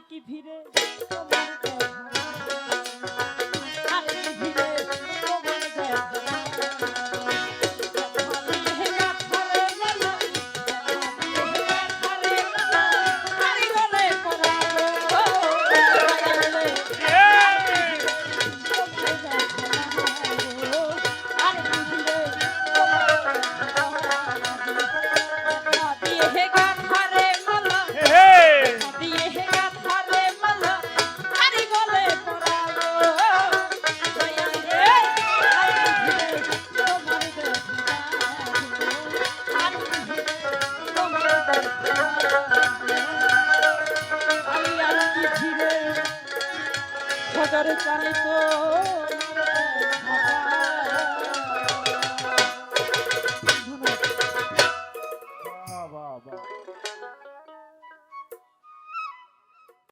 কি দেখা। চালে তো।